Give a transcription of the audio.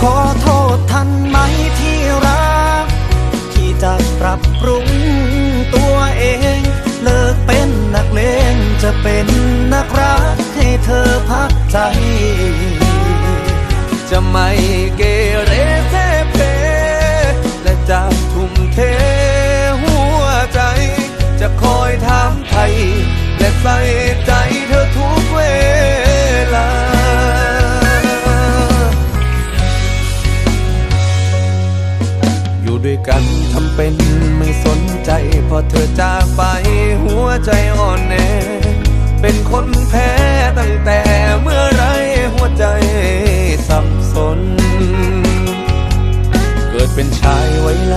ขอโทษทันไหมที่รัก ที่จะปรับปรุงตัวเอง เลิกเป็นนักเลงจะเป็นนักรักให้เธอพักใจ จะไม่เก ด้วยกันทำเป็นไม่สนใจพอเธอจากไปหัวใจอ่อนแอเป็นคนแพ้ตั้งแต่เมื่อไรหัวใจสับสน เกิดเป็นชายไว้ล